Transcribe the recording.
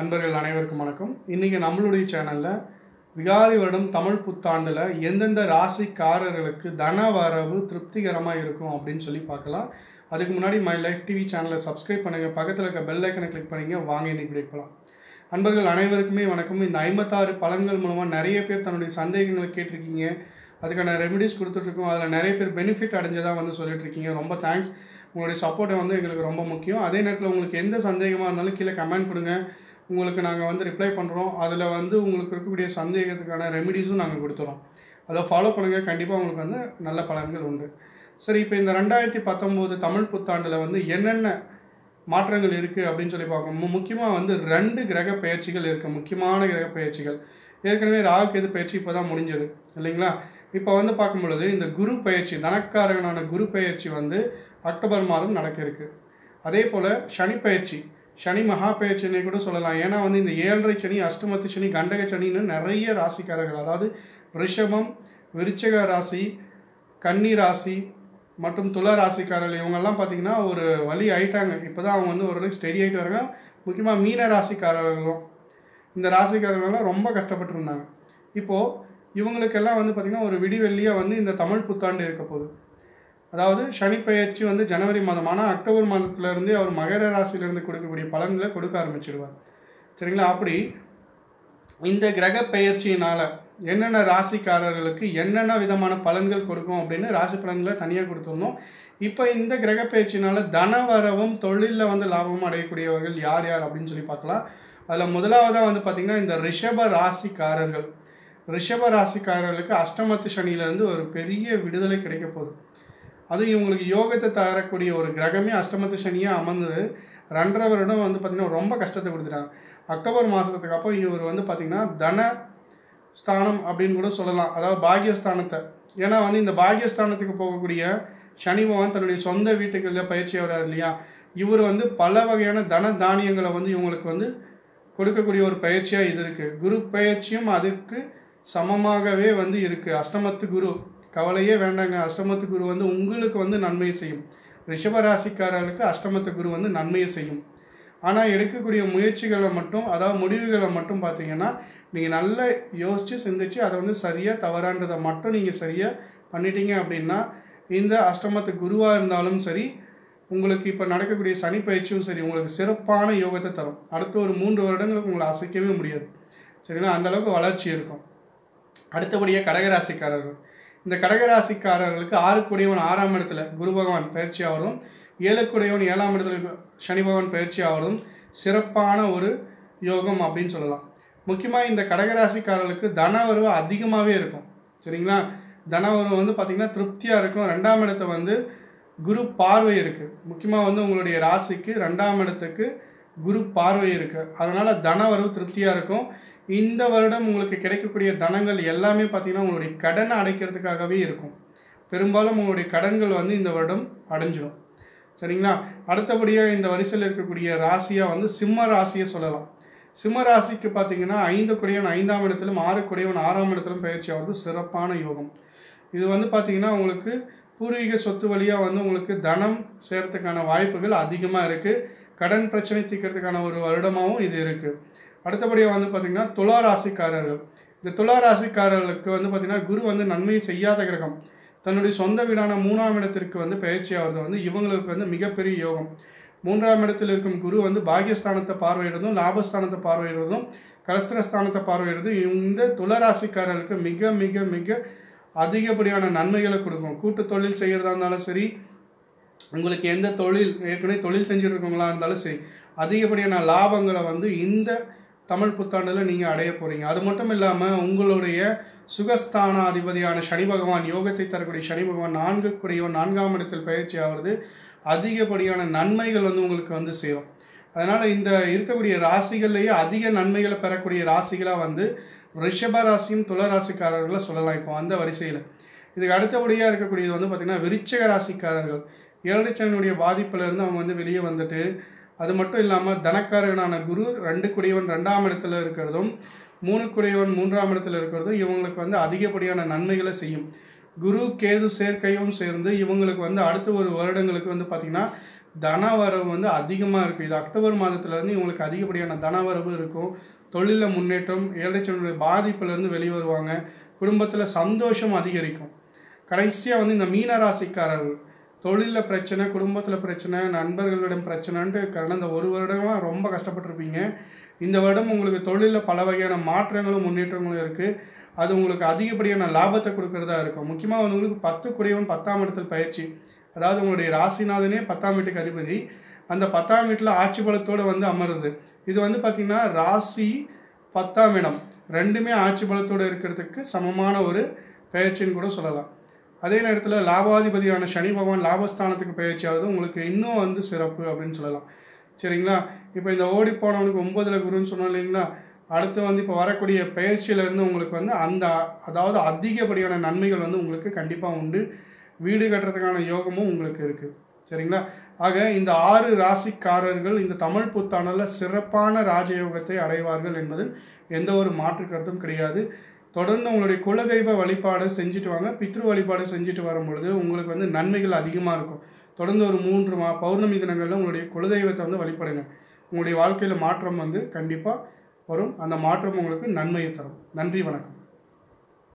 அன்பர்கள் அனைவருக்கும் வணக்கம். இன்றைக்கி நம்மளுடைய சேனலில் விகாரி வருடம் தமிழ் புத்தாண்டில் எந்தெந்த ராசிக்காரர்களுக்கு தன வரவு திருப்திகரமாக இருக்கும் அப்படின்னு சொல்லி பார்க்கலாம். அதுக்கு முன்னாடி மை லைஃப் டிவி சேனலை சப்ஸ்கிரைப் பண்ணுங்கள் பக்கத்தில் இருக்க பெல் ஐக்கனை கிளிக் பண்ணிங்க. வாங்க இன்றைக்கி வீடியோ போகலாம் அன்பர்கள் அனைவருக்குமே வணக்கம். இந்த ஐம்பத்தாறு பலன்கள் மூலமாக நிறைய பேர் தன்னுடைய சந்தேகங்களை கேட்டிருக்கீங்க. அதுக்கான ரெமெடிஸ் கொடுத்துட்ருக்கோம். அதில் நிறைய பேர் பெனிஃபிட் அடைஞ்சதாக வந்து சொல்லிட்டுருக்கீங்க ரொம்ப தேங்க்ஸ் உங்களுடைய சப்போர்ட்டை வந்து எங்களுக்கு ரொம்ப முக்கியம். அதே நேரத்தில் உங்களுக்கு எந்த சந்தேகமாக இருந்தாலும் கீழே கமெண்ட் கொடுங்க. உங்களுக்கு நாங்கள் வந்து ரிப்ளை பண்ணுறோம் அதில் வந்து உங்களுக்கு இருக்கக்கூடிய சந்தேகத்துக்கான ரெமிடிஸும் நாங்கள் கொடுத்துறோம். அதை ஃபாலோ பண்ணுங்கள் கண்டிப்பாக உங்களுக்கு வந்து நல்ல பலன்கள் உண்டு. சரி இப்போ இந்த ரெண்டாயிரத்தி பத்தொம்போது தமிழ் புத்தாண்டில் வந்து என்னென்ன மாற்றங்கள் இருக்குது அப்படின்னு சொல்லி பார்க்கணும். முக்கியமாக வந்து ரெண்டு கிரக பயிற்சிகள் இருக்குது முக்கியமான கிரக பயிற்சிகள். ஏற்கனவே ராகு கேது பயிற்சி இப்போ தான் முடிஞ்சது. இல்லைங்களா? இப்போ வந்து பார்க்கும் பொழுது இந்த குரு பயிற்சி தனக்காரகனான குரு பயிற்சி வந்து அக்டோபர் மாதம் நடக்க இருக்குது அதே போல் சனி பயிற்சி சனி மகா பயிற்சினை கூட சொல்லலாம். ஏன்னா வந்து இந்த ஏழரை சனி அஷ்டமத்து சனி கண்டக சனின்னு நிறைய ராசிக்காரர்கள் அதாவது ரிஷபம் விருச்சக ராசி கன்னி ராசி மற்றும் துள ராசிக்காரர்கள் இவங்கெல்லாம் பார்த்திங்கன்னா ஒரு வழி ஆயிட்டாங்க. இப்போ தான் அவங்க வந்து ஓரளவுக்கு ஸ்டெடி ஆகிட்டு வராங்க. முக்கியமாக மீன ராசிக்காரர்களும் இந்த ராசிக்காரர்கள்லாம் ரொம்ப கஷ்டப்பட்டு இருந்தாங்க இப்போது இவங்களுக்கெல்லாம் வந்து பார்த்திங்கன்னா ஒரு விடிவெள்ளியாக வந்து இந்த தமிழ் புத்தாண்டு இருக்க போகுது. அதாவது சனி பயிற்சி வந்து ஜனவரி மாதம் ஆனால் அக்டோபர் மாதத்துலேருந்து அவர் மகர ராசியிலேருந்து கொடுக்கக்கூடிய பலன்களை கொடுக்க ஆரம்பிச்சிடுவார் சரிங்களா? அப்படி இந்த கிரக பெயர்ச்சியினால் என்னென்ன ராசிக்காரர்களுக்கு என்னென்ன விதமான பலன்கள் கொடுக்கும் அப்படின்னு ராசி பலன்களை தனியாக கொடுத்துருந்தோம் இப்போ இந்த கிரக பெயர்ச்சினால தன வரவும் தொழிலில் வந்து லாபமும் அடையக்கூடியவர்கள் யார் யார் அப்படின்னு சொல்லி பார்க்கலாம். அதில் முதலாவதாக வந்து பார்த்திங்கன்னா இந்த ரிஷப ராசிக்காரர்கள். ரிஷப ராசிக்காரர்களுக்கு அஷ்டமத்து சனியிலேருந்து ஒரு பெரிய விடுதலை கிடைக்க போகுது. அதுவும் இவங்களுக்கு யோகத்தை தரக்கூடிய ஒரு கிரகமே அஷ்டமத்து சனியாக அமர்ந்து ரெண்டரை வருடம் வந்து பார்த்திங்கன்னா ரொம்ப கஷ்டத்தை கொடுத்துட்டாங்க. அக்டோபர் மாதத்துக்கு அப்போ இவர் வந்து பார்த்திங்கன்னா தன ஸ்தானம் அப்படின்னு கூட சொல்லலாம். அதாவது பாகியஸ்தானத்தை. ஏன்னா வந்து இந்த பாகியஸ்தானத்துக்கு போகக்கூடிய சனி பகவான் தன்னுடைய சொந்த வீட்டுக்குள்ளே பயிற்சி ஆகிறார் இல்லையா? இவர் வந்து பல வகையான தன தானியங்களை வந்து இவங்களுக்கு வந்து கொடுக்கக்கூடிய ஒரு பயிற்சியாக இது இருக்குது குரு பயிற்சியும் அதுக்கு சமமாகவே வந்து இருக்குது அஷ்டமத்து குரு. கவலையே வேண்டாங்க. அஷ்டமத்து குரு வந்து உங்களுக்கு வந்து நன்மையை செய்யும். ரிஷபராசிக்காரர்களுக்கு அஷ்டமத்து குரு வந்து நன்மையை செய்யும். ஆனால் எடுக்கக்கூடிய முயற்சிகளை மட்டும் அதாவது முடிவுகளை மட்டும் பார்த்தீங்கன்னா நீங்கள் நல்லா யோசித்து சிந்திச்சு அதை வந்து சரியாக தவறான்றதை மட்டும் நீங்கள் சரியாக பண்ணிட்டீங்க அப்படின்னா இந்த அஷ்டமத்து குருவாக இருந்தாலும் சரி உங்களுக்கு இப்போ நடக்கக்கூடிய சனி பயிற்சியும் சரி உங்களுக்கு சிறப்பான யோகத்தை தரும். அடுத்த ஒரு மூன்று வருடங்களுக்கு உங்களை அசைக்கவே முடியாது. சரிங்களா? அந்தளவுக்கு வளர்ச்சி இருக்கும். அடுத்தபடியாக கடகராசிக்காரர்கள். இந்த கடகராசிக்காரர்களுக்கு ஆறுக்குடையவன் ஆறாம் இடத்துல குரு பகவான் பயிற்சி ஆவதும் ஏழுக்குடையவன் ஏழாம் இடத்துல சனி பகவான் பயிற்சி ஆவதும் சிறப்பான ஒரு யோகம் அப்படின்னு சொல்லலாம். முக்கியமாக இந்த கடகராசிக்காரர்களுக்கு தன அதிகமாகவே இருக்கும். சரிங்களா? தன வந்து பார்த்திங்கன்னா திருப்தியாக இருக்கும். ரெண்டாம் இடத்த வந்து குரு பார்வை இருக்குது முக்கியமாக வந்து உங்களுடைய ராசிக்கு ரெண்டாம் இடத்துக்கு குரு பார்வை இருக்குது அதனால் தனவரவு திருப்தியாக இருக்கும். இந்த வருடம் உங்களுக்கு கிடைக்கக்கூடிய தனங்கள் எல்லாமே பார்த்திங்கன்னா உங்களுடைய கடனை அடைக்கிறதுக்காகவே இருக்கும். பெரும்பாலும் உங்களுடைய கடன்கள் வந்து இந்த வருடம் அடைஞ்சிடும் சரிங்களா? அடுத்தபடியாக இந்த வரிசையில் இருக்கக்கூடிய ராசியாக வந்து சிம்ம ராசியை சொல்லலாம். சிம்ம ராசிக்கு பார்த்தீங்கன்னா ஐந்து குடையவன் ஐந்தாம் இடத்திலும் ஆறு குடையவன் ஆறாம் இடத்திலும் பயிற்சி ஆகிறது சிறப்பான யோகம். இது வந்து பார்த்திங்கன்னா உங்களுக்கு பூர்வீக சொத்து வழியாக வந்து உங்களுக்கு தனம் சேர்த்துக்கான வாய்ப்புகள் அதிகமாக இருக்குது கடன் பிரச்சனை தீர்க்கிறதுக்கான ஒரு வருடமாகவும் இது இருக்குது அடுத்தபடியாக வந்து பார்த்திங்கன்னா துலா ராசிக்காரர்கள் இந்த துலா ராசிக்காரர்களுக்கு வந்து பார்த்திங்கன்னா குரு வந்து நன்மை செய்யாத கிரகம். தன்னுடைய சொந்த வீடான மூணாம் இடத்திற்கு வந்து பயிற்சியாகிறது வந்து இவங்களுக்கு வந்து மிகப்பெரிய யோகம். மூன்றாம் இடத்தில் இருக்கும் குரு வந்து பாகியஸ்தானத்தை பார்வையிடுறதும் லாபஸ்தானத்தை பார்வையிடுறதும் கலஸ்திரஸ்தானத்தை பார்வையிடுறதும் இந்த துளராசிக்காரர்களுக்கு மிக மிக மிக அதிகப்படியான நன்மைகளை கொடுக்கும். கூட்டு தொழில் செய்கிறதா இருந்தாலும் சரி உங்களுக்கு எந்த தொழில் ஏற்கனவே தொழில் செஞ்சுட்டு இருக்கவங்களா இருந்தாலும் சரி அதிகப்படியான லாபங்களை வந்து இந்த தமிழ் புத்தாண்டில் நீங்கள் அடைய போகிறீங்க. அது மட்டும் இல்லாமல் உங்களுடைய சுகஸ்தான அதிபதியான சனி பகவான் யோகத்தை தரக்கூடிய சனி பகவான் நான்கு நான்காம் இடத்தில் பயிற்சி ஆகிறது. அதிகப்படியான நன்மைகள் வந்து உங்களுக்கு வந்து சேரும். அதனால் இந்த இருக்கக்கூடிய ராசிகள்லேயே அதிக நன்மைகளை பெறக்கூடிய ராசிகளாக வந்து ரிஷப ராசியும் துளராசிக்காரர்களை சொல்லலாம் இப்போ அந்த வரிசையில். இதுக்கு அடுத்தபடியாக இருக்கக்கூடியது வந்து பார்த்திங்கன்னா விருச்சக ராசிக்காரர்கள். ஏழரைச்சனுடைய பாதிப்பிலிருந்து அவங்க வந்து வெளியே வந்துட்டு அது மட்டும் இல்லாமல் தனக்காரகனான குரு ரெண்டு குடியவன் ரெண்டாம் இடத்துல இருக்கிறதும் மூணு குடியவன் மூன்றாம் இடத்துல இருக்கிறதும் இவங்களுக்கு வந்து அதிகப்படியான நன்மைகளை செய்யும். குரு கேது சேர்க்கையும் சேர்ந்து இவங்களுக்கு வந்து அடுத்த ஒரு வருடங்களுக்கு வந்து பார்த்திங்கன்னா தனவரவு வந்து அதிகமாக இருக்கும். இது அக்டோபர் மாதத்துலேருந்து இவங்களுக்கு அதிகப்படியான தனவரவு இருக்கும். தொழிலில் முன்னேற்றம் ஏழைச்சனுடைய பாதிப்புலேருந்து வெளியே வருவாங்க குடும்பத்தில் சந்தோஷம் அதிகரிக்கும். கடைசியாக வந்து இந்த மீனராசிக்காரர்கள் தொழிலில் பிரச்சனை குடும்பத்தில் பிரச்சனை நண்பர்களிடம் பிரச்சனைன்ட்டு கடந்த ஒரு வருடமாக ரொம்ப கஷ்டப்பட்டிருப்பீங்க. இந்த வருடம் உங்களுக்கு தொழிலில் பல வகையான மாற்றங்களும் முன்னேற்றங்களும் இருக்குது அது உங்களுக்கு அதிகப்படியான லாபத்தை கொடுக்கறதா இருக்கும். முக்கியமாக வந்து உங்களுக்கு பத்து குடையவன் பத்தாம் இடத்தில் பயிற்சி. அதாவது உங்களுடைய ராசிநாதனே பத்தாம் வீட்டுக்கு அதிபதி. அந்த பத்தாம் வீட்டில் ஆட்சி பலத்தோடு வந்து அமருது. இது வந்து பார்த்திங்கன்னா ராசி பத்தாம் இடம். ரெண்டுமே ஆட்சி பலத்தோடு இருக்கிறதுக்கு சமமான ஒரு பயிற்சின்னு கூட சொல்லலாம். அதே நேரத்தில் லாபாதிபதியான சனி பகவான் லாபஸ்தானத்துக்கு பயிற்சியாவது உங்களுக்கு இன்னும் வந்து சிறப்பு அப்படின்னு சொல்லலாம். சரிங்களா? இப்போ இந்த ஓடி போனவனுக்கு குருன்னு சொன்னோம் இல்லைங்களா? அடுத்து வந்து இப்போ வரக்கூடிய பயிற்சியிலேருந்து உங்களுக்கு வந்து அந்த அதாவது அதிகப்படியான நன்மைகள் வந்து உங்களுக்கு கண்டிப்பாக உண்டு. வீடு கட்டுறதுக்கான யோகமும் உங்களுக்கு இருக்குது சரிங்களா? ஆக இந்த ஆறு ராசிக்காரர்கள் இந்த தமிழ் புத்தாண்டில் சிறப்பான ராஜயோகத்தை அடைவார்கள் என்பதில் எந்த ஒரு மாற்று கருத்தும் கிடையாது. தொடர்ந்து உங்களுடைய குலதெய்வ வழிபாடு செஞ்சுட்டு வாங்க. பித்ரு வழிபாடு செஞ்சுட்டு வரும் பொழுது உங்களுக்கு வந்து நன்மைகள் அதிகமாக இருக்கும். தொடர்ந்து ஒரு மூன்று மா பௌர்ணமி தினங்களில் உங்களுடைய குலதெய்வத்தை வந்து வழிபடுங்க. உங்களுடைய வாழ்க்கையில் மாற்றம் வந்து கண்டிப்பாக வரும். அந்த மாற்றம் உங்களுக்கு நன்மையை தரும். நன்றி வணக்கம்.